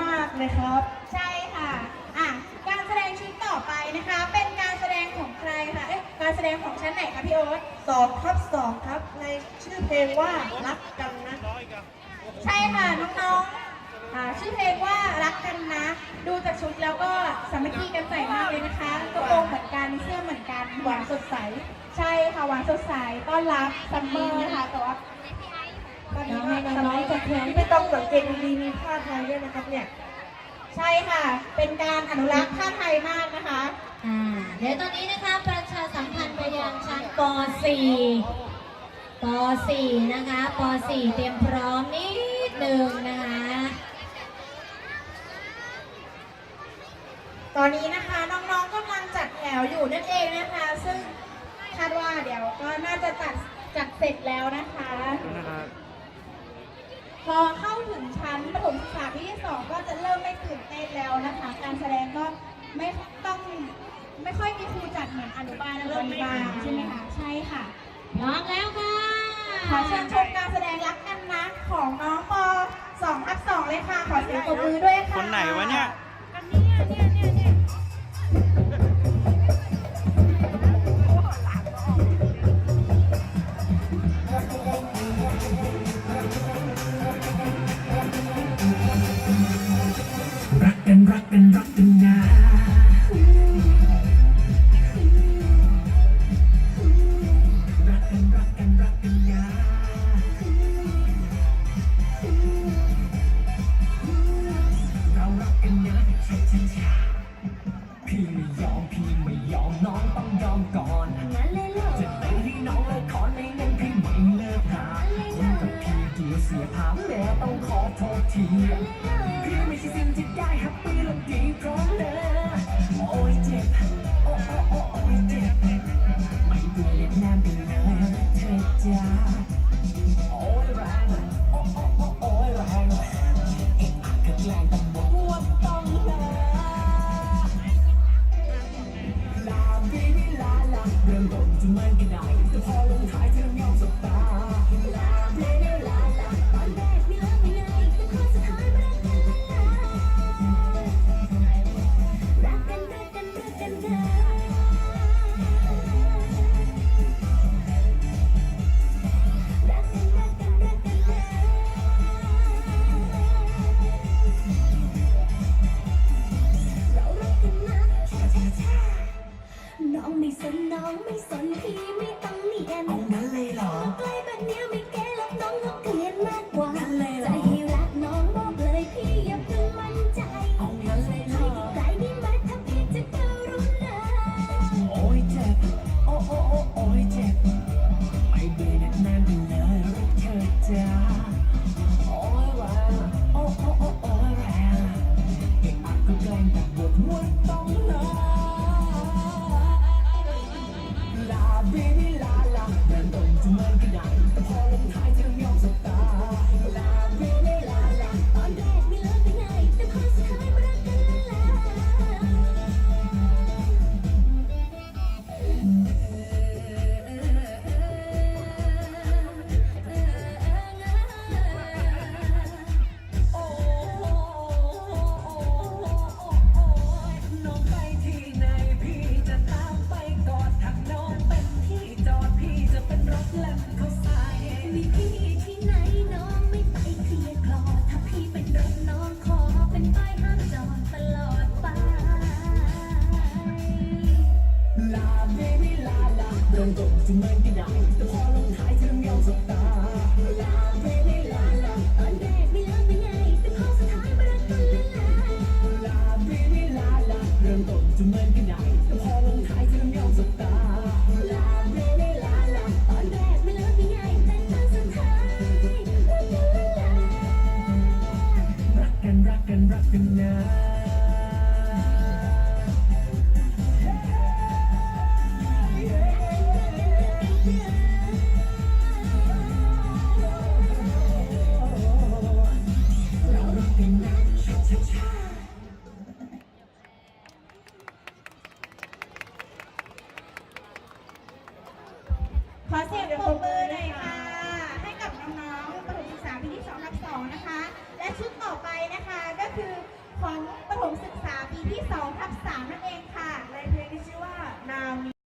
มากเลยครับ ใช่ค่ะ อะ การแสดงชิ้นต่อไปนะคะ เป็นการแสดงของใครคะ เอ๊ะ การแสดงของชั้นไหนคะพี่โอ๊ตสองทับสองครับ ในชื่อเพลงว่ารักกันนะ ใช่ค่ะน้องๆอ่าชื่อเพลงว่ารักกันนะ ดูจากชุดแล้วก็สามัคคีกันใส่มากเลยนะคะกระโปรงเหมือนกันเสื้อเหมือนกันหวานสดใส ใช่ค่ะหวานสดใสต้อนรับซัมเมอร์นะคะแต่ว่า ตอนนี้ก็สไลด์จากแขนไม่ต้องสังเกตดีๆมีผ้าไทยด้วยนะครับเนี่ย ใช่ค่ะ เป็นการอนุรักษ์ผ้าไทยมากนะคะ อ่า เดี๋ยวตอนนี้นะคะประชาสัมพันธ์ไปยังชั้นป .4 ป .4 นะคะป .4 เตรียมพร้อมนิดหนึ่งนะคะ ตอนนี้นะคะน้องๆกำลังจัดแถวอยู่นั่นเองนะคะ ซึ่งคาดว่าเดี๋ยวก็น่าจะจัดจัดเสร็จแล้วนะคะ พอเข้าถึงชั้นประถมศึกษาปีที่สองก็จะเริ่มไม่ตื่นเต้นแล้วนะคะ การแสดงก็ไม่ต้องไม่ค่อยมีครูจัดเหมือนอนุบาลอนุบาลใช่ไหมคะใช่ค่ะพร้อมแล้วค่ะขอเชิญชมการแสดงรักกันนะของน้องป2ทับ2เลยค่ะ ขอเสียงปรบมือด้วยค่ะคนไหนวะเนี่ย อันเนี้ยเนี่ยเนี่ยเนี่ย จ้าโอ้ยแรงโอ้ น้องไม่สนน้องไม่สนพี่ไม่ต้องเนียนเอางั้นเลยเหรอ ใกล้แบบเนี้ยไม่แก้แล้วน้องก็เกลียดมากกว่า จะเหมือนกันได้แต่พอลงท้ายเธอต้องยอมสบตาลาเบบี้ลาลาตอนแรกไม่เลิกไม่ไงแต่พอสุดท้ายมารักกันแล้วลาเบบี้ลาลาเริ่มต้นจะเหมือนกันได้แต่พอลงท้ายเธอต้องยอมสบตาลาเบบี้ลาลาตอนแรกไม่เลิกไม่ไงแต่ตอนสุดท้ายรักกันรักกันรักกันนะเรา เสียงปรบมือหน่อยค่ะ ให้กับน้องๆประถมศึกษาปีที่2ทับ2นะคะ และชุดต่อไปนะคะก็คือของประถมศึกษาปีที่2ทับ3นั่นเองค่ะ